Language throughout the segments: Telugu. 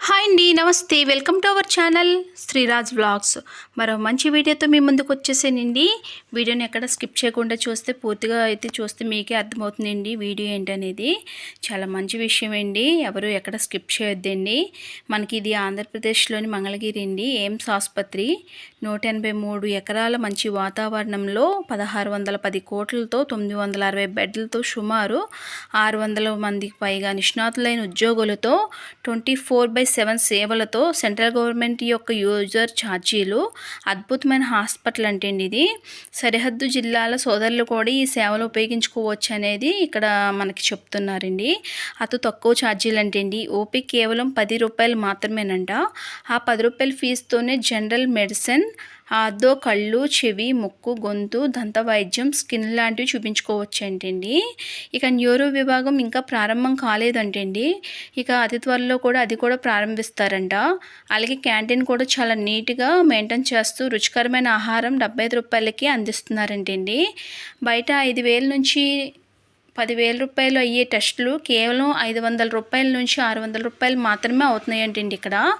హాయ్ అండి నమస్తే. Welcome to our channel Sriraj vlogs. మరో మంచి వీడియోతో మీ ముందుకు వచ్చేసానండి. వీడియోని ఎక్కడ స్కిప్ చేయకుండా చూస్తే పూర్తిగా అయితే చూస్తే మీకే అర్థమవుతుందండి వీడియో ఏంటనేది. చాలా మంచి విషయం అండి ఎవరు ఎక్కడ స్కిప్ చేయొద్దండి. మనకి ఇది ఆంధ్రప్రదేశ్లోని మంగళగిరి అండి ఎయిమ్స్ ఆసుపత్రి. నూట ఎనభై మూడు ఎకరాల మంచి వాతావరణంలో పదహారు వందల పది కోట్లతో తొమ్మిది వందల అరవై బెడ్లతో సుమారు ఆరు వందల మందికి పైగా నిష్ణాతులైన ఉద్యోగులతో ట్వంటీ ఫోర్ బై సెవెన్ సేవలతో సెంట్రల్ గవర్నమెంట్ యొక్క యూజర్ ఛార్జీలు అద్భుతమైన హాస్పిటల్ అంటే అండి ఇది. సరిహద్దు జిల్లాల సోదరులు కూడా ఈ సేవలు ఉపయోగించుకోవచ్చు అనేది ఇక్కడ మనకి చెప్తున్నారండి. అతి తక్కువ ఛార్జీలు అంటే అండి ఓపీ కేవలం పది రూపాయలు మాత్రమేనంట. ఆ పది రూపాయల ఫీజుతోనే జనరల్ మెడిసిన్ ఆదో కళ్ళు చెవి ముక్కు గొంతు దంత వైద్యం స్కిన్ లాంటివి చూపించుకోవచ్చంటండి. ఇక న్యూరో విభాగం ఇంకా ప్రారంభం కాలేదంటండి. ఇక అతి త్వరలో కూడా అది కూడా ప్రారంభిస్తారంట. అలాగే క్యాంటీన్ కూడా చాలా నీట్గా మెయింటైన్ చేస్తూ రుచికరమైన ఆహారం డెబ్బై ఐదు రూపాయలకి అందిస్తున్నారంటండి. బయట ఐదు వేల నుంచి పదివేల రూపాయలు అయ్యే టెస్టులు కేవలం ఐదు వందల రూపాయల నుంచి ఆరు వందల రూపాయలు మాత్రమే అవుతున్నాయంటండి ఇక్కడ.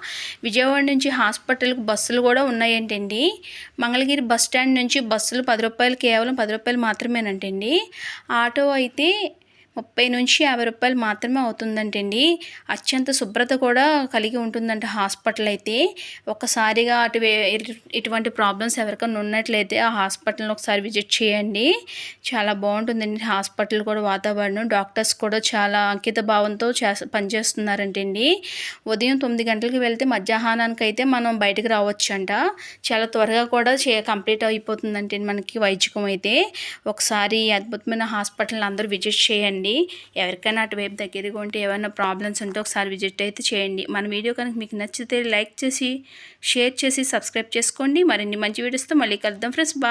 విజయవాడ నుంచి హాస్పిటల్కి బస్సులు కూడా ఉన్నాయంటండి. మంగళగిరి బస్ స్టాండ్ నుంచి బస్సులు పది రూపాయలు కేవలం పది రూపాయలు మాత్రమేనంటండి. ఆటో అయితే ముప్పై నుంచి యాభై రూపాయలు మాత్రమే అవుతుందంటండి. అత్యంత శుభ్రత కూడా కలిగి ఉంటుందంట హాస్పిటల్ అయితే. ఒక్కసారిగా అటు ఇటువంటి ప్రాబ్లమ్స్ ఎవరికైనా ఉన్నట్లయితే ఆ హాస్పిటల్ని ఒకసారి విజిట్ చేయండి. చాలా బాగుంటుందండి హాస్పిటల్ కూడా వాతావరణం. డాక్టర్స్ కూడా చాలా అంకిత భావంతో చే పనిచేస్తున్నారంటండి. ఉదయం తొమ్మిది గంటలకు వెళ్తే మధ్యాహ్నానికి అయితే మనం బయటకు రావచ్చంట. చాలా త్వరగా కూడా చే కంప్లీట్ అయిపోతుందంటే మనకి వైద్యకం అయితే. ఒకసారి అద్భుతమైన హాస్పిటల్ అందరూ విజిట్ చేయండి. చేయండి. ఎవరికైనా అటువైపు దగ్గరగా ఉంటే ఏమైనా ప్రాబ్లమ్స్ ఉంటే ఒకసారి విజిట్ అయితే చేయండి. మన వీడియో కనుక మీకు నచ్చితే లైక్ చేసి షేర్ చేసి సబ్స్క్రైబ్ చేసుకోండి. మరిన్ని మంచి వీడియోస్తో మళ్ళీ కలుద్దాం ఫ్రెండ్స్